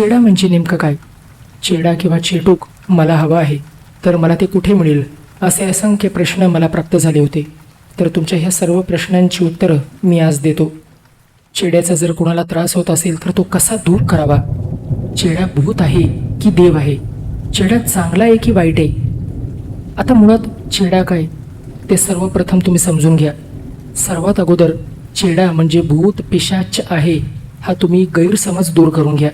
चेडा म्हणजे नेमकं काय? चेडा किंवा चेटूक मला हवं आहे तर मला ते कुठे मिळेल? असे असंख्य प्रश्न मला प्राप्त झाले होते. तर तुमच्या ह्या सर्व प्रश्नांची उत्तरं मी आज देतो. चेड्याचा जर कोणाला त्रास होत असेल तर तो कसा दूर करावा? चेडा भूत आहे की देव आहे? चेडा चांगला आहे की वाईट आहे? आता मुळात चेडा काय? ते सर्वप्रथम तुम्ही समजून घ्या. सर्वात अगोदर चेडा म्हणजे भूत पिशाच आहे हा तुम्ही गैरसमज दूर करून घ्या.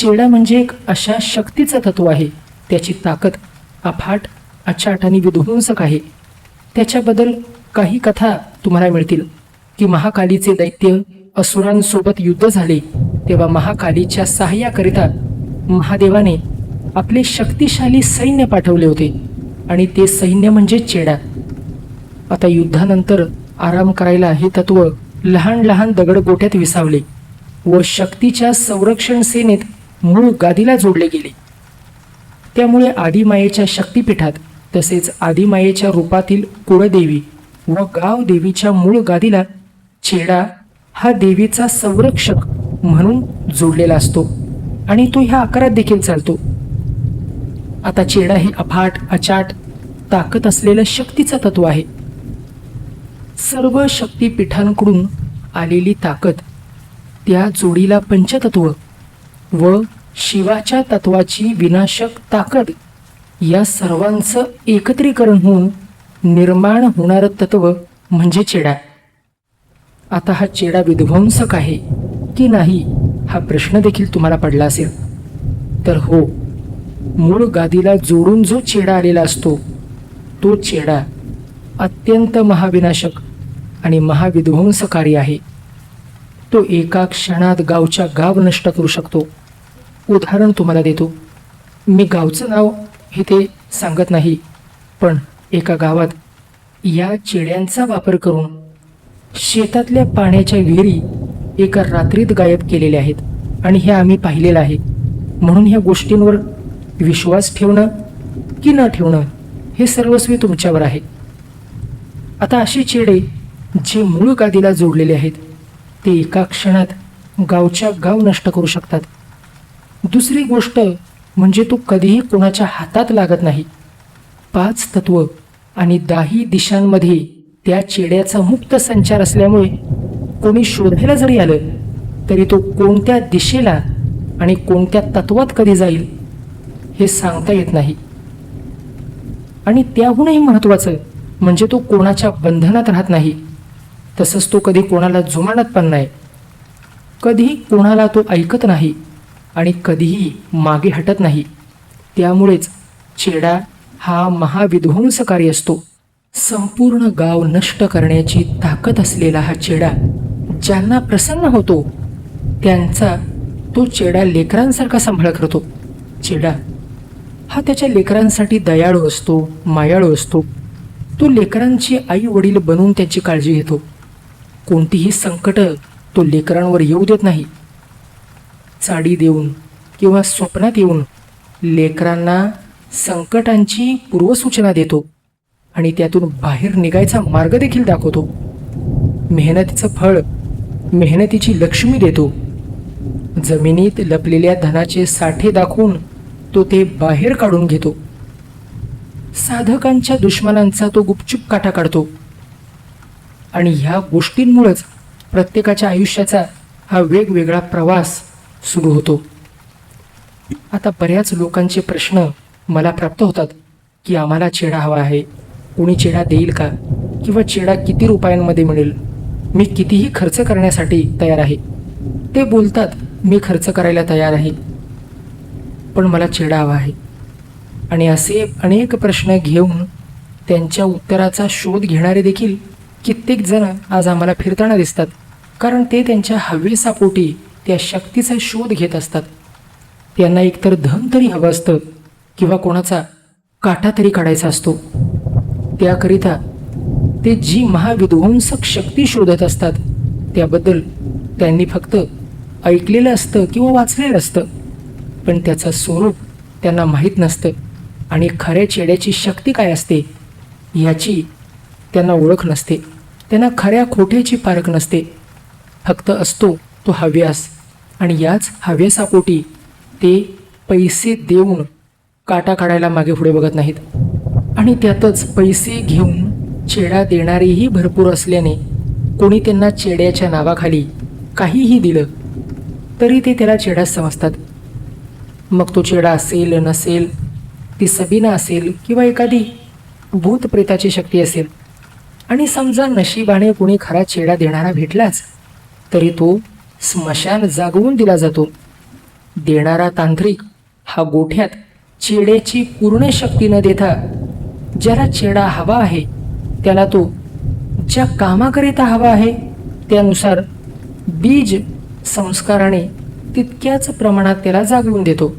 चेडा म्हणजे एक अशा शक्तीचं तत्व आहे. त्याची ताकद अफाट अचाट आणि विध्वंसक आहे. त्याच्याबद्दल काही कथा तुम्हाला मिळतील. की महाकालीचे दैत्य असुरांसोबत युद्ध झाले तेव्हा महाकालीच्या सहाय्याकरिता महादेवाने आपले शक्तिशाली सैन्य पाठवले होते. आणि ते सैन्य म्हणजे चेडा. आता युद्धानंतर आराम करायला हे तत्व लहान लहान दगड गोट्यात विसावले व शक्तीच्या संरक्षण सेनेत मूळ गादीला जोडले गेले. त्यामुळे आदिमायेच्या शक्तिपीठात तसेच आदिमायेच्या रूपातील कुळदेवी व गाव देवीच्या मूळ गादीला चेडा हा देवीचा संरक्षक म्हणून जोडलेला असतो आणि तो ह्या आकारात देखील चालतो. आता चेडा हे अफाट अचाट ताकद असलेलं शक्तीचं तत्व आहे. सर्व शक्तीपीठांकडून आलेली ताकद त्या जोडीला पंचतत्व व शिवाच्या तत्वाची विनाशक ताकद या सर्वांचं एकत्रीकरण होऊन निर्माण होणारं तत्व म्हणजे चेडा. आता हा चेडा विध्वंसक आहे की नाही हा प्रश्न देखील तुम्हाला पडला असेल. तर हो मूळ गादीला जोडून जो चेडा आलेला असतो तो चेडा अत्यंत महाविनाशक आणि महाविध्वंसकारी आहे. तो एका क्षणात गावच्या गाव नष्ट करू शकतो. उदाहरण तुम्हाला देतो. मी गावचं नाव हे ते सांगत नाही पण एका गावात या चिड्यांचा वापर करून शेतातल्या पाण्याच्या विहिरी एका रात्रीत गायब केलेल्या आहेत आणि हे आम्ही पाहिलेलं आहे. म्हणून ह्या गोष्टींवर विश्वास ठेवणं की न ठेवणं हे सर्वस्वी तुमच्यावर आहे. आता असे चेडे जे मूळ गादीला जोडलेले आहेत ते एका क्षणात गावच्या गाव नष्ट करू शकतात. दुसरी गोष्ट म्हणजे तो कधीही कोणाच्या हातात लागत नाही. पाच तत्व आणि दाही दिशांमध्ये त्या चेड्याचा मुक्त संचार असल्यामुळे कोणी शोधायला जरी आलं तरी तो कोणत्या दिशेला आणि कोणत्या तत्वात कधी जाईल हे सांगता येत नाही. आणि त्याहूनही महत्त्वाचं म्हणजे तो कोणाच्या बंधनात राहत नाही. तसंच तो कधी कोणाला जुमानत पण नाही. कधीही कोणाला तो ऐकत नाही. आणि कधीही मागे हटत नाही. त्यामुळेच चेडा हा महाविध्वंसकारी असतो. संपूर्ण गाव नष्ट करण्याची ताकद असलेला हा चेडा ज्यांना प्रसन्न होतो त्यांचा तो चेडा लेकरांसारखा सांभाळ करतो. चेडा हा त्याच्या लेकरांसाठी दयाळू असतो मायाळू असतो. तो लेकरांची आई वडील बनवून त्याची काळजी घेतो. कोणतीही संकटं तो लेकरांवर येऊ देत नाही. चाडी देऊन किंवा स्वप्नात येऊन लेकरांना संकटांची पूर्वसूचना देतो आणि त्यातून बाहेर निघायचा मार्ग देखील दाखवतो. मेहनतीचं फळ मेहनतीची लक्ष्मी देतो. जमिनीत लपलेल्या धनाचे साठे दाखवून तो ते बाहेर काढून घेतो. साधकांच्या दुश्मनांचा तो गुपचूप काटा काढतो. आणि ह्या गोष्टींमुळेच प्रत्येकाच्या आयुष्याचा हा वेगवेगळा प्रवास सुरू होतो. आता बऱ्याच लोकांचे प्रश्न मला प्राप्त होतात की आम्हाला चेडा हवा आहे. कोणी चेडा देईल का? किंवा चेडा किती रुपयांमध्ये मिळेल? मी कितीही खर्च करण्यासाठी तयार आहे. ते बोलतात मी खर्च करायला तयार आहे. पण मला चेडा हवा आहे. आणि असे अनेक प्रश्न घेऊन त्यांच्या उत्तराचा शोध घेणारे देखील कित्येक जण आज आम्हाला फिरताना दिसतात. कारण ते त्यांच्या हवेसापोटी त्या शक्तीचा शोध घेत असतात. त्यांना एकतर धन तरी हवं असतं किंवा कोणाचा काटा तरी काढायचा असतो. त्याकरिता ते जी महाविध्वंसक शक्ती शोधत असतात त्याबद्दल त्यांनी फक्त ऐकलेलं असतं किंवा वाचलेलं असतं. पण त्याचं स्वरूप त्यांना माहीत नसतं आणि खऱ्या चेड्याची शक्ती काय असते याची त्यांना ओळख नसते. त्यांना खऱ्या खोट्याची पारख नसते. फक्त असतो तो हव्यास. आणि याच हव्यासापोटी ते पैसे देऊन काटा काढायला मागे पुढे बघत नाहीत. आणि त्यातच पैसे घेऊन चेडा देणारेही भरपूर असल्याने कोणी त्यांना चेड्याच्या नावाखाली काहीही दिलं तरी ते त्याला चेडाच समजतात. मग तो चेडा असेल नसेल ती सबीना असेल किंवा एखादी भूत प्रेताची शक्ती असेल. आणि समजा नशिबाने कोणी खरा चेडा देणारा भेटलाच तरी तो स्मशान जागवून दिला जातो. देणारा तांत्रिक हा गोठ्यात चेड्याची पूर्ण शक्ती न देता ज्याला चेडा हवा आहे त्याला तो ज्या कामाकरिता हवा आहे त्यानुसार बीज संस्काराने तितक्याच प्रमाणात त्याला जागवून देतो.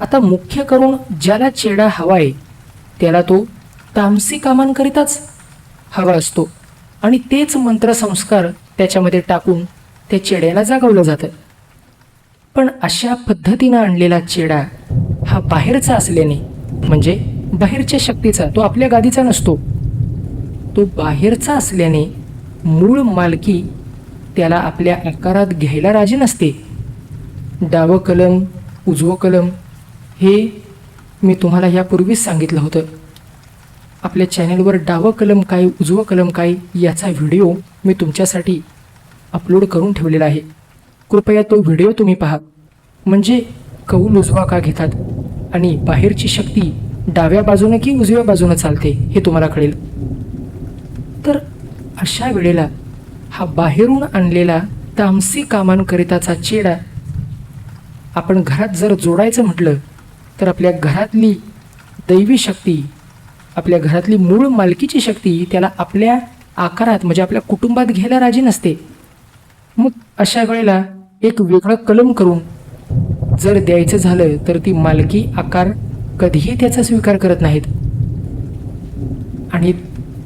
आता मुख्य करून ज्याला चेडा हवा आहे त्याला तो तामसी कामांकरिताच हवा असतो आणि तेच मंत्रसंस्कार त्याच्यामध्ये टाकून त्या चेड्याला जागवलं जातं. पण अशा पद्धतीनं आणलेला चेडा हा बाहेरचा असल्याने म्हणजे बाहेरच्या शक्तीचा तो आपल्या गादीचा नसतो. तो बाहेरचा असल्याने मूळ मालकी त्याला आपल्या आकारात घ्यायला राजी नसते. डावं कलम उजवं कलम हे मी तुम्हाला यापूर्वीच सांगितलं होतं. आपल्या चॅनलवर डावं कलम काय उजवं कलम काय याचा व्हिडिओ मी तुमच्यासाठी अपलोड करून ठेवलेला आहे. कृपया तो व्हिडिओ तुम्ही पहा. म्हणजे कौल उजवा का घेतात? आणि बाहेरची शक्ती डाव्या बाजूने की उजव्या बाजूनं चालते हे तुम्हाला कळेल. तर अशा वेळेला हा बाहेरून आणलेला तामसी कामांकरिताचा चेडा आपण घरात जर जोडायचं म्हटलं तर आपल्या घरातली दैवी शक्ती आपल्या घरातली मूळ मालकीची शक्ती त्याला आपल्या आकारात म्हणजे आपल्या कुटुंबात घ्यायला राजी नसते. मग अशा वेळेला एक वेगळं कलम करून जर द्यायचं झालं तर ती मालकी आकार कधीही त्याचा स्वीकार करत नाहीत. आणि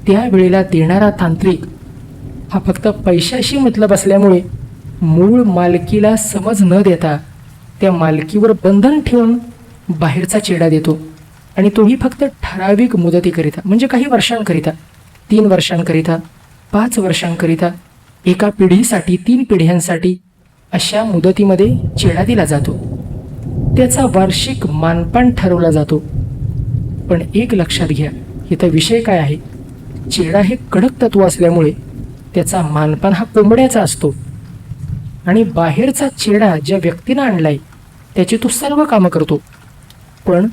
त्यावेळेला देणारा तांत्रिक हा फक्त पैशाशी मतलब असल्यामुळे मूळ मालकीला समज न देता त्या मालकीवर बंधन ठेवून बाहेरचा चेडा देतो. आणि तोही फक्त ठराविक मुदतीकरिता म्हणजे काही वर्षांकरिता तीन वर्षांकरिता पाच वर्षांकरिता एका पिढीसाठी तीन पिढ्यांसाठी अशा मुदतीमध्ये चेडा दिला जातो. त्याचा वार्षिक मानपान ठरवला जातो. पण एक लक्षात घ्या इथं विषय काय आहे? चेडा हे कडक तत्व असल्यामुळे त्याचा मानपान हा कोंबड्याचा असतो. आणि बाहेरचा चेडा ज्या व्यक्तीनं आणलाय त्याची तो सर्व कामं करतो. पण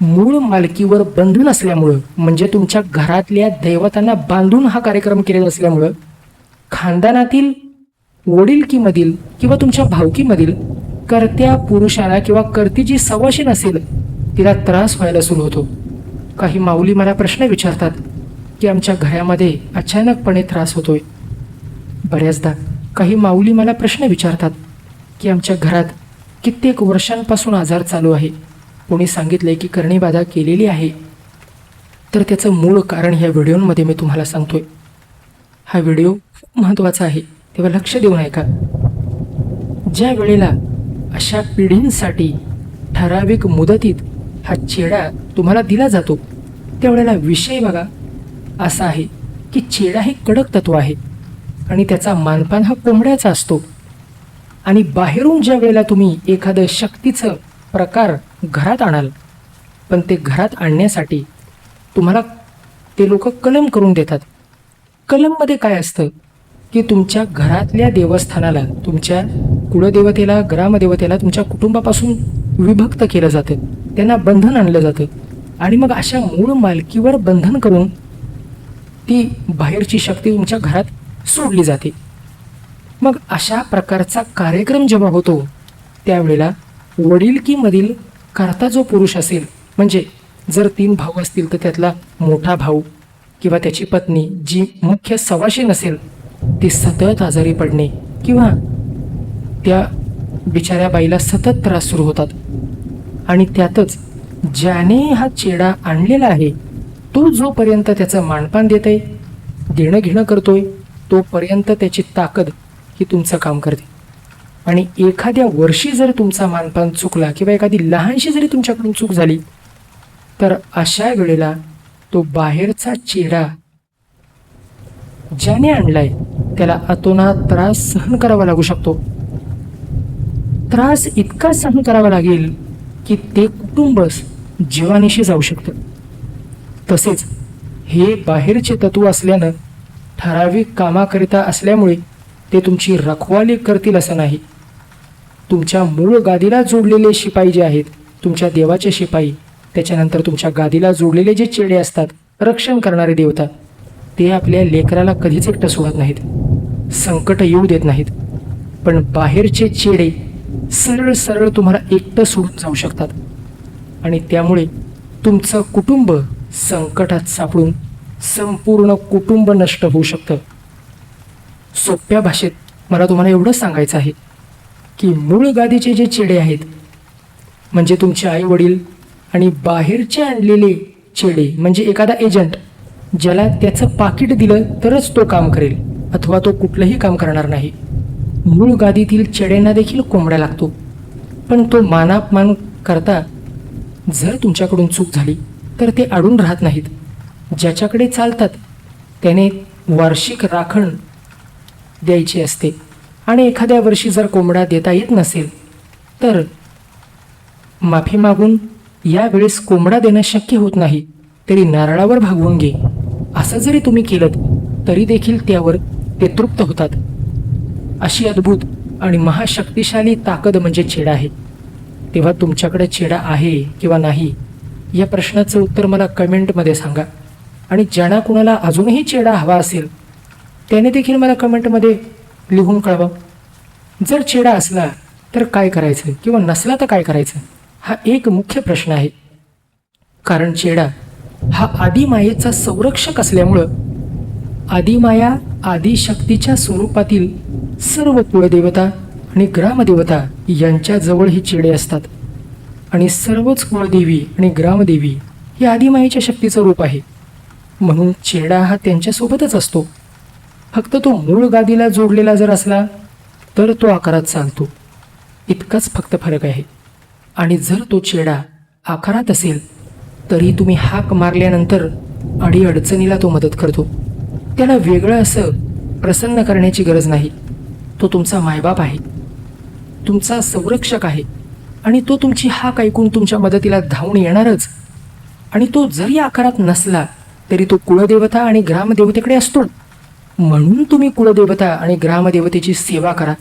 मूळ मालकीवर बंधून असल्यामुळं म्हणजे तुमच्या घरातल्या दैवतांना बांधून हा कार्यक्रम केलेला असल्यामुळं खानदानातील वडीलकीमधील किंवा तुमच्या भावकीमधील कर्त्या पुरुषाला किंवा कर्ती जी सवाशी नसेल तिला त्रास व्हायला सुरू होतो. काही माऊली मला प्रश्न विचारतात की आमच्या घरामध्ये अचानकपणे त्रास होतोय. बऱ्याचदा काही माऊली मला प्रश्न विचारतात की आमच्या घरात कित्येक वर्षांपासून आजार चालू आहे. कोणी सांगितलंय की करणीबाधा केलेली आहे तर त्याचं मूळ कारण ह्या व्हिडिओमध्ये मी तुम्हाला सांगतोय. हा व्हिडिओ खूप महत्त्वाचा आहे तेव्हा लक्ष देऊन ऐका ज्या वेळेला अशा पिढींसाठी ठराविक मुदतीत हा चेडा तुम्हाला दिला जातो त्यावेळेला विषय बघा असा आहे की चेडा हे कडक तत्व आहे आणि त्याचा मानपान हा कोंबड्याचा असतो. आणि बाहेरून ज्या वेळेला तुम्ही एखादं शक्तीचं प्रकार घरात आणाल. पण ते घरात आणण्यासाठी तुम्हाला ते लोक कलम करून देतात. कलममध्ये काय असतं? की तुमच्या घरातल्या देवस्थानाला तुमच्या कुळदेवतेला ग्रामदेवतेला तुमच्या कुटुंबापासून विभक्त केलं जातं. त्यांना बंधन आणलं जातं. आणि मग अशा मूळ मालकीवर बंधन करून ती बाहेरची शक्ती तुमच्या घरात सोडली जाते. मग अशा प्रकारचा कार्यक्रम जेव्हा होतो त्यावेळेला वडीलकीमधील करता जो पुरुष असेल म्हणजे जर तीन भाऊ असतील तर त्यातला मोठा भाऊ किंवा त्याची पत्नी जी मुख्य सवाशी नसेल ती सतत आजारी पडणे किंवा त्या बिचाऱ्या बाईला सतत त्रास सुरू होतात. आणि त्यातच ज्याने हा चेडा आणलेला आहे तो जोपर्यंत त्याचं मानपान देत आहे देणं घेणं करतोय तोपर्यंत त्याची ताकद ही तुमचं काम करते. आणि एखाद्या वर्षी जर तुमचा मानपान चुकला किंवा एखादी लहानशी जरी तुमच्याकडून चूक झाली तर अशा वेळेला तो बाहेरचा चेहरा ज्याने आणलाय त्याला अतोनात त्रास सहन करावा लागू शकतो. त्रास इतका सहन करावा लागेल की ते कुटुंबच जीवानिशी जाऊ शकतं. तसेच हे बाहेरचे तत्व असल्यानं ठराविक कामाकरिता असल्यामुळे ते तुमची रखवाली करतील असं नाही. तुमच्या मूळ गादीला जोडलेले शिपाई जे आहेत तुमच्या देवाचे शिपाई त्याच्यानंतर तुमच्या गादीला जोडलेले जे चेडे असतात रक्षण करणारे देवता ते आपल्या लेकराला कधीच एकटं सोडत नाहीत. संकट येऊ देत नाहीत. पण बाहेरचे चेडे सरळ सरळ तुम्हाला एकटं सोडून जाऊ शकतात. आणि त्यामुळे तुमचं कुटुंब संकटात सापडून संपूर्ण कुटुंब नष्ट होऊ शकतं. सोप्या भाषेत मला तुम्हाला एवढंच सांगायचं आहे की मूळ गादीचे जे चेडे आहेत म्हणजे तुमचे आई वडील आणि बाहेरचे आणलेले चेडे म्हणजे एखादा एजंट ज्याला त्याचं पाकिट दिलं तरच तो काम करेल अथवा तो कुठलंही काम करणार नाही. मूळ गादीतील चेड्यांना देखील कोंबड्या लागतो. पण तो मानापमान करता जर तुमच्याकडून चूक झाली तर ते अडून राहत नाहीत. ज्याच्याकडे चालतात त्याने वार्षिक राखण द्यायची असते. आणि एखाद्या वर्षी जर कोंबडा देता येत नसेल तर माफी मागून यावेळेस कोंबडा देणं शक्य होत नाही तरी नारळावर भागवून घे. असं जरी तुम्ही केलं तरी देखील त्यावर ते तृप्त होतात. अशी अद्भुत आणि महाशक्तिशाली ताकद म्हणजे चेडा आहे. तेव्हा तुमच्याकडे चेडा आहे किंवा नाही या प्रश्नाचं उत्तर मला कमेंटमध्ये सांगा. आणि ज्यांना कुणाला अजूनही चेडा हवा असेल त्याने देखील मला कमेंटमध्ये लिहून कळवा. जर चेडा असला तर काय करायचं? किंवा नसला तर काय करायचं? हा एक मुख्य प्रश्न आहे. कारण चेडा हा आदिमायेचा संरक्षक असल्यामुळं आदिमाया आदिशक्तीच्या स्वरूपातील सर्व कुळदेवता आणि ग्रामदेवता यांच्याजवळ ही चेडे असतात. आणि सर्वच कुळदेवी आणि ग्रामदेवी ही आदिमायेच्या शक्तीचं रूप आहे. म्हणून चेडा हा त्यांच्यासोबतच असतो. फक्त तो मूळ गादीला जोडलेला जर असला तर तो आकारात चालतो. इतकाच फक्त फरक आहे. आणि जर तो चेडा आकारात असेल तरी तुम्ही हाक मारल्यानंतर अडीअडचणीला तो मदत करतो. त्याला वेगळं असं प्रसन्न करण्याची गरज नाही. तो तुमचा मायबाप आहे. तुमचा संरक्षक आहे. आणि तो तुमची हाक ऐकून तुमच्या मदतीला धावून येणारच. आणि तो जरी आकारात नसला तरी तो कुळदेवता आणि ग्रामदेवतेकडे असतो. म्हणून तुम्ही कुळदेवता आणि ग्रामदेवतेची सेवा करा.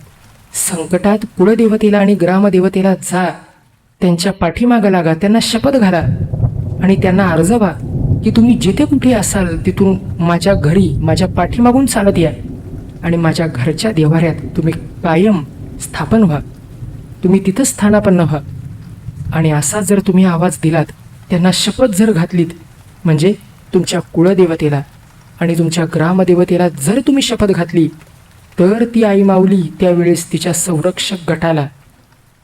संकटात कुळदेवतेला आणि ग्रामदेवतेला जा. त्यांच्या पाठीमागं लागा त्यांना शपथ घाला आणि त्यांना अर्जवा की तुम्ही जिथे कुठे असाल तिथून माझ्या घरी माझ्या पाठीमागून चालत या आणि माझ्या घरच्या देवाऱ्यात तुम्ही कायम स्थापन व्हा. तुम्ही तिथं स्थानापन्न व्हा. आणि असा जर तुम्ही आवाज दिलात त्यांना शपथ जर घातलीत म्हणजे तुमच्या कुळदेवतेला आणि तुमच्या ग्रामदेवतेला जर तुम्ही शपथ घातली तर ती आई माऊली त्यावेळेस तिच्या संरक्षक गटाला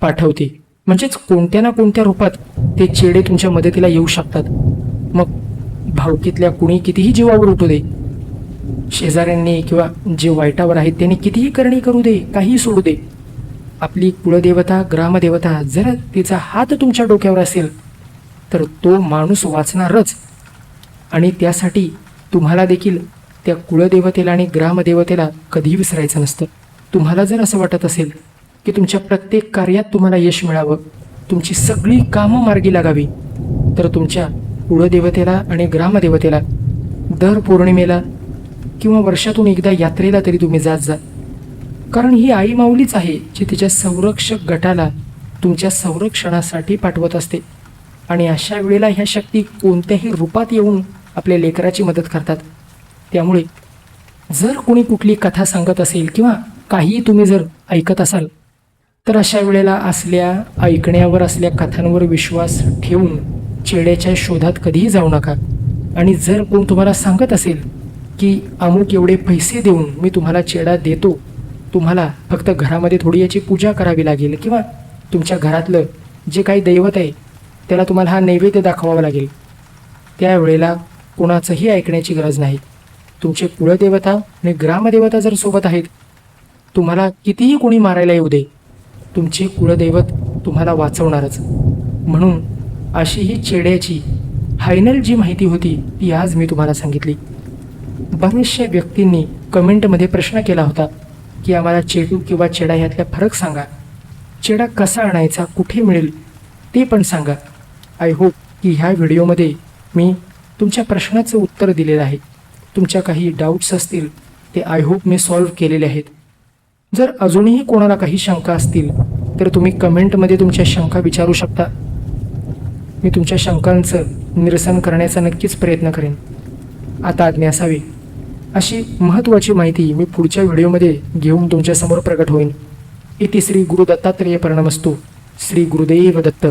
पाठवते. म्हणजेच कोणत्या ना कोणत्या रूपात ते चेडे तुमच्या मदतीला येऊ शकतात. मग भावकीतल्या कुणी कितीही जीवावर उठू दे शेजाऱ्यांनी किंवा जे वाईटावर आहेत त्यांनी कितीही करणी करू दे काहीही सोडू दे. आपली कुळदेवता ग्रामदेवता जर तिचा हात तुमच्या डोक्यावर असेल तर तो माणूस वाचणारच. आणि त्यासाठी तुम्हाला देखील त्या कुळदेवतेला आणि ग्रामदेवतेला कधीही विसरायचं नसतं. तुम्हाला जर असं वाटत असेल की तुमच्या प्रत्येक कार्यात तुम्हाला यश मिळावं तुमची सगळी कामं मार्गी लागावी तर तुमच्या कुळदेवतेला आणि ग्रामदेवतेला दर पौर्णिमेला किंवा वर्षातून एकदा यात्रेला तरी तुम्ही जात जा. कारण ही आई माऊलीच आहे जी तिच्या संरक्षक गटाला तुमच्या संरक्षणासाठी पाठवत असते. आणि अशा वेळेला ह्या शक्ती कोणत्याही रूपात येऊन आपल्या लेकराची मदत करतात. त्यामुळे जर कोणी कुठली कथा सांगत असेल किंवा काहीही तुम्ही जर ऐकत असाल तर अशा वेळेला असल्या ऐकण्यावर असल्या कथांवर विश्वास ठेवून चेड्याच्या शोधात कधीही जाऊ नका. आणि जर कोण तुम्हाला सांगत असेल की अमुक एवढे पैसे देऊन मी तुम्हाला चेडा देतो. तुम्हाला फक्त घरामध्ये थोडी याची पूजा करावी लागेल किंवा तुमच्या घरातलं जे काही दैवत आहे त्याला तुम्हाला हा नैवेद्य दाखवावा लागेल. त्यावेळेला कोणाचंही ऐकण्याची गरज नाही. तुमचे कुळदेवता आणि ग्रामदेवता जर सोबत आहेत तुम्हाला कितीही कोणी मारायला येऊ दे तुमचे कुळदैवत तुम्हाला वाचवणारच. म्हणून अशी ही चेड्याची फायनल जी माहिती होती ती आज मी तुम्हाला सांगितली. बऱ्याचशा व्यक्तींनी कमेंटमध्ये प्रश्न केला होता की आम्हाला चेडू किंवा चेडा ह्यातला फरक सांगा. चेडा कसा आणायचा कुठे मिळेल ते पण सांगा. आय होप की ह्या व्हिडिओमध्ये मी तुमच्या प्रश्नाचं उत्तर दिलेलं आहे. तुमच्या काही डाऊट्स असतील ते आय होप मी सॉल्व्ह केलेले आहेत. जर अजूनही कोणाला काही शंका असतील तर तुम्ही कमेंटमध्ये तुमच्या शंका विचारू शकता. मी तुमच्या शंकांचं निरसन करण्याचा नक्कीच प्रयत्न करेन. आता आज्ञा असावी. अशी महत्त्वाची माहिती मी पुढच्या व्हिडिओमध्ये घेऊन तुमच्यासमोर प्रकट होईन. इति श्री गुरु दत्तात्रेय प्रणमस्तू. श्री गुरुदेव दत्त.